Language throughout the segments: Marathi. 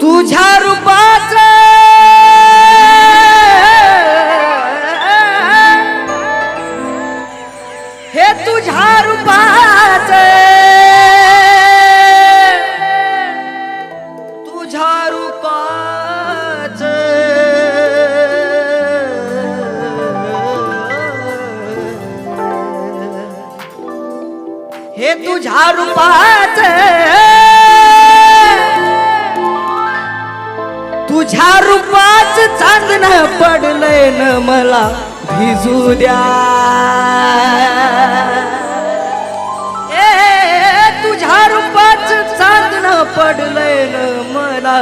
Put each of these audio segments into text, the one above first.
तुझ्या रूपाच. हे तुझ्या रूपाच. तुझ्या रूपाच. हे तुझ्या रूपाच. तुझ्या रूपाच चांदण पडलंय न मला भिजू द्या. ए तुझ्या रूपाच चांदण पडलंय न मला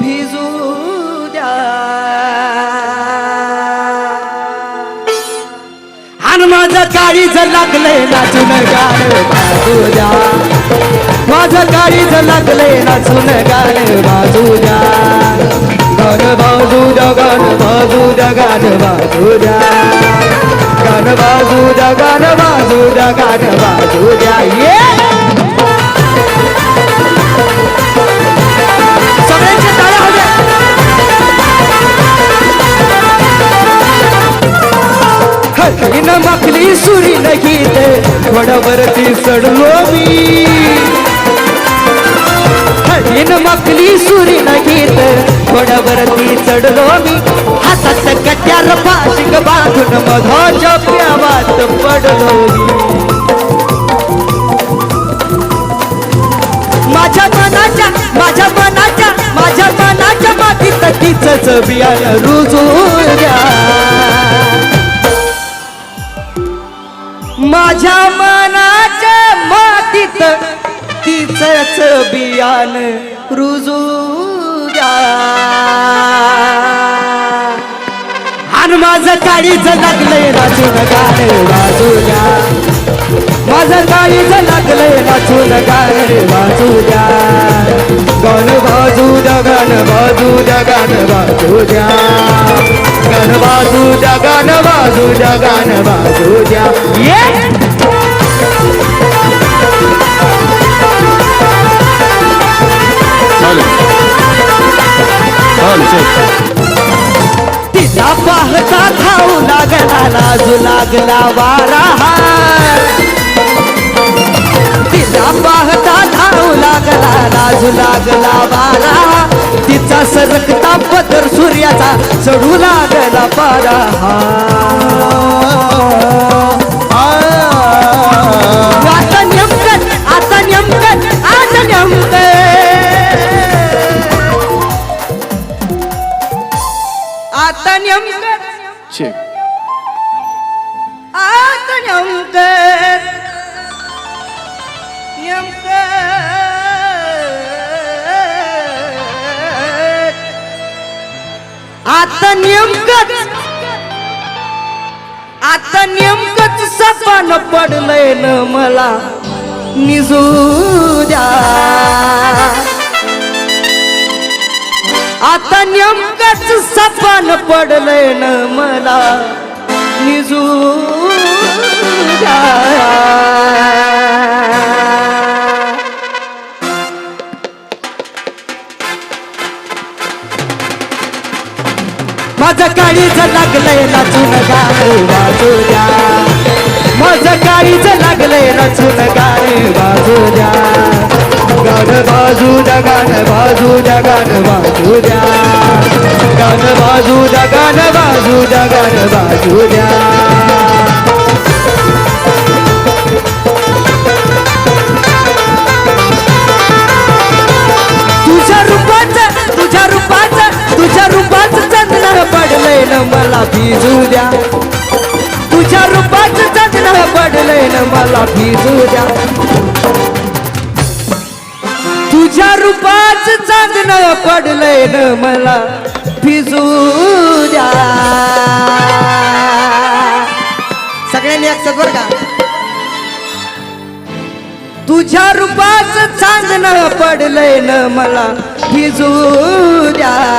भिजू द्या. आणि माझं काळीच लागलंय नाचून गाणं बाजू द्या. माझं काळीच लागलंय नाचून गाणं बाजू द्या. गाण बाजू द्या गाण बाजू द्या गाण बाजू द्या गाण बाजू द्या गाण बाजू द्या गाण बाजू द्या ये! सगळ्यांच्या टाळ्या होऊ द्या हरीन माखली सुरी न गीत वडावरती चढलो मी. हरीन माखली सुरी न गीत चढलो मी. हातात कट्यार पाशिक बांधून मधोच्या प्यावात पडलो मी. माझ्या मनाच्या माझ्या मनाच्या माझ्या मनाच्या मातीत तिचंच बियाणं रुजू. तिचंच बियान रुजू द्या. आणि माझं काळीच लागलंय नाचून गाणं वाजू द्या. माझं काळीच लागलंय नाचून गाणं वाजू द्या. गण बाजू द्या गाण बाजू द्या गाण बाजू द्या. गण बाजू द्या गाण बाजू द्या गाण बाजू द्या. ये पाहता खाऊ लागला लाजू लागला वारा तिला पाहता खाऊ लागला लाजू लागला वारा तिचा सरकता पदर सूर्याचा चढू लागला पारा हा. आता नेमकं नेमकं आता नेमकच आता नेमकंच सपान पडलंय न मला निजू द्या आता नेमकंच सपान पडलंय न मला निजू माझं काळीच लागलंय नाचून गाणं वाजू द्या माझं काळीच लागलंय नाचून गाणं वाजू द्या गाणं बाजू द्या गाणं बाजू द्या गाणं बाजू द्या गाणं बाजू द्या गाणं बाजू द्या गाणं बाजू द्या मला भिजू द्या. तुझ्या रूपाचं चंद्र पडलंय न मला भिजू द्या. तुझ्या रूपाचं चांदणं पडलंय न मला भिजू द्या. सगळ्यांनी एकसाथ बरं का? तुझ्या रूपाचं चांगलं पडलंय न मला भिजू द्या.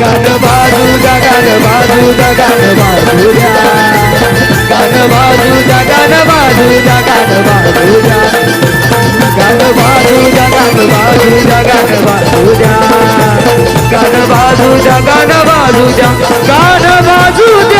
गाण बाजू द्या गाण बाजू द्या गाण बाजू द्या गाण बाजू द्या गाण बाजू द्या गाण बाजू द्या गाण बाजू द्या गाण बाजू द्या गाण बाजू द्या गाण बाजू द्या गाण बाजू द्या गाण बाजू द्या